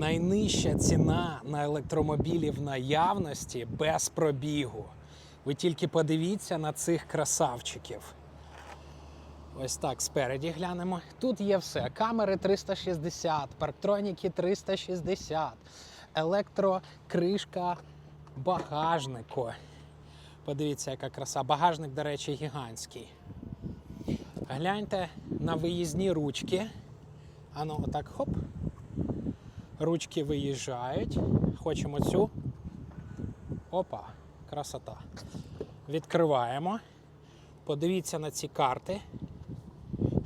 Найнижча ціна на електромобілі в наявності без пробігу. Ви тільки подивіться на цих красавчиків. Ось так спереді глянемо. Тут є все: камери 360, парктроніки 360, електрокришка багажнику. Подивіться, яка краса. Багажник, до речі, гігантський. Гляньте на виїзні ручки. Ану, отак хоп. Ручки виїжджають. Хочемо цю. Опа, красота. Відкриваємо. Подивіться на ці карти.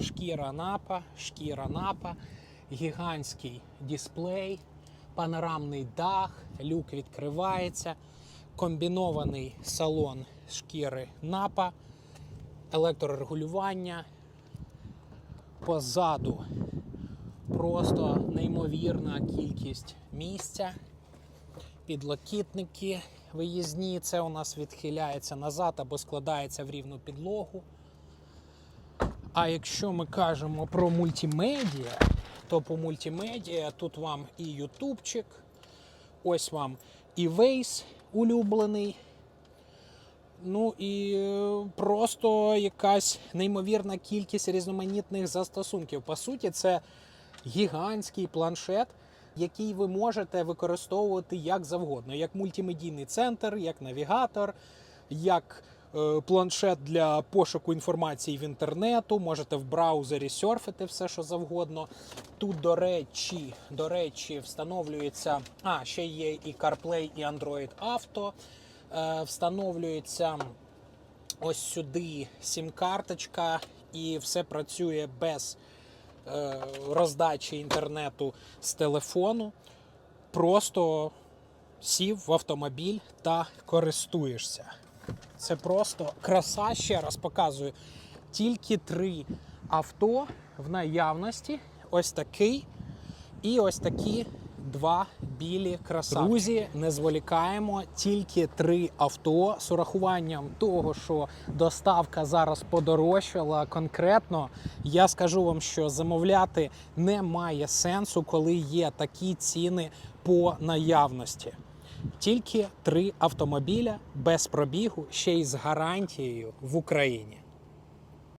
Шкіра напа, шкіра напа, гігантський дисплей, панорамний дах, люк відкривається, комбінований салон шкіри напа, електрорегулювання. Позаду просто неймовірна кількість місця. Підлокітники виїзні, це у нас відхиляється назад або складається в рівну підлогу. А якщо ми кажемо про мультимедіа, то по мультимедіа тут вам і ютубчик, ось вам і Вейс улюблений. Ну і е, просто якась неймовірна кількість різноманітних застосунків. По суті, це гігантський планшет, який ви можете використовувати як завгодно, як мультимедійний центр, як навігатор, як е, планшет для пошуку інформації в інтернету. Можете в браузері серфити все, що завгодно. Тут, до речі, до речі, встановлюється. А, ще є і CarPlay, і Android Auto. Е, встановлюється ось сюди сім-карточка, і все працює без роздачі інтернету з телефону. Просто сів в автомобіль та користуєшся. Це просто краса. Ще раз показую. Тільки три авто в наявності. Ось такий і ось такі два білі красавчики. Друзі, не зволікаємо. Тільки три авто з урахуванням того, що доставка зараз подорожчала конкретно. Я скажу вам, що замовляти немає сенсу, коли є такі ціни по наявності. Тільки три автомобіля без пробігу, ще й з гарантією в Україні.